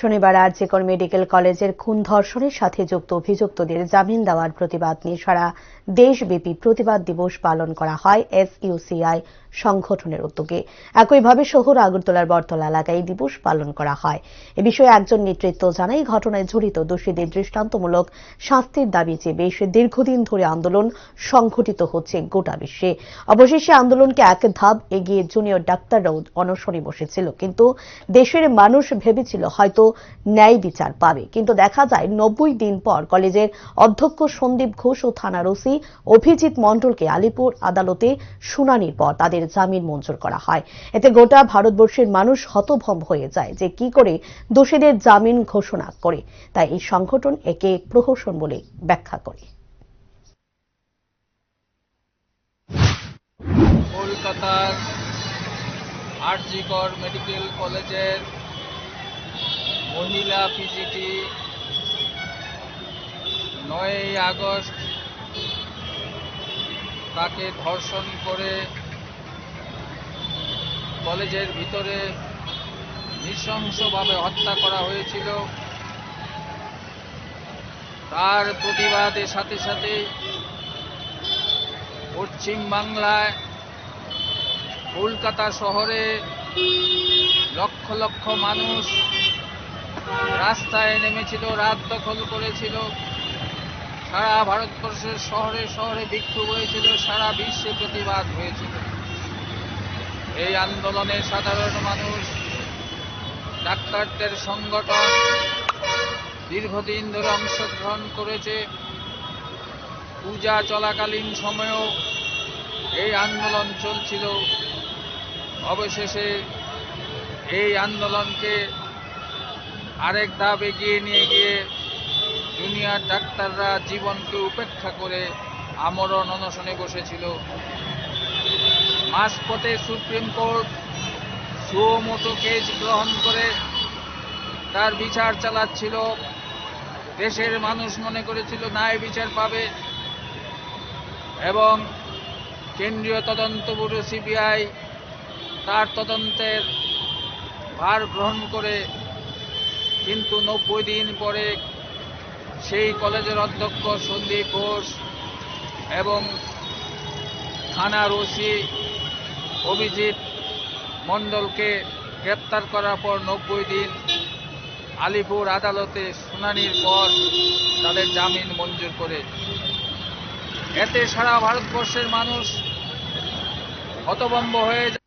শনিবার আরজিকর মেডিকেল কলেজের খুন ধর্ষণের সাথে যুক্ত অভিযুক্তদের জামিন দেওয়ার প্রতিবাদ নিয়ে সারা দেশব্যাপী প্রতিবাদ দিবস পালন করা হয় এসইউসিআই সংগঠনের উদ্যোগে। একইভাবে শহর আগরতলার বটতলা এলাকায় দিবস পালন করা হয়। এ বিষয়ে একজন নেতৃত্ব জানায়, ঘটনায় জড়িত দোষীদের দৃষ্টান্তমূলক শাস্তির দাবি চেয়ে বেশ দীর্ঘদিন ধরে আন্দোলন সংঘটিত হচ্ছে গোটা বিশ্বে। অবশেষে আন্দোলনকে এক ধাপ এগিয়ে জুনিয়র ডাক্তাররাও অনশনে বসেছিল, কিন্তু দেশের মানুষ ভেবেছিল হয়তো ন্যায় বিচার পাবে। কিন্তু দেখা যায়, নব্বই দিন পর কলেজের অধ্যক্ষ সন্দীপ ঘোষ ও থানার ওসি অভিজিৎ মণ্ডলকে আলিপুর আদালতে শুনানির পর তাদের জামিন মঞ্জুর করা হয়। এতে গোটা ভারতবর্ষের মানুষ হতভম্ব হয়ে যায় যে কি করে দোষীদের জামিন ঘোষণা করে। তাই এই সংগঠন একে প্রহসন বলে ব্যাখ্যা করে। কলকাতার আরজিকর মেডিকেল কলেজের মহিলা পিজিটি নয়ই আগস্ট তাকে ধর্ষণ করে কলেজের ভিতরে নৃশংসভাবে হত্যা করা হয়েছিল। তার প্রতিবাদের সাথে সাথে পশ্চিম বাংলায় কলকাতা শহরে লক্ষ লক্ষ মানুষ রাস্তায় নেমেছিল, রাত দখল করেছিল। সারা ভারতবর্ষের শহরে শহরে বিক্ষোভ হয়েছিল, সারা বিশ্বে প্রতিবাদ হয়েছিল। এই আন্দোলনে সাধারণ মানুষ, ডাক্তারদের সংগঠন দীর্ঘদিন ধরে অংশগ্রহণ করেছে। পূজা চলাকালীন সময়েও এই আন্দোলন চলছিল। অবশেষে এই আন্দোলনকে আরেক ধাপ এগিয়ে নিয়ে গিয়ে জুনিয়র ডাক্তাররা জীবনকে উপেক্ষা করে আমরণ অনশনে বসেছিল। মাঝপথে সুপ্রিম কোর্ট সুমোটো কেস গ্রহণ করে তার বিচার চালাচ্ছিল। দেশের মানুষ মনে করেছিল ন্যায় বিচার পাবে এবং কেন্দ্রীয় তদন্ত ব্যুরো সিবিআই তার তদন্তের ভার গ্রহণ করে। কিন্তু নব্বই দিন পরে সেই কলেজের অধ্যক্ষ সন্দীপ ঘোষ এবং থানার ওসি অভিজিৎ মণ্ডলকে গ্রেপ্তার করার পর নব্বই দিন আলিপুর আদালতে শুনানির পর তাদের জামিন মঞ্জুর করে। এতে সারা ভারতবর্ষের মানুষ হতভম্ব হয়ে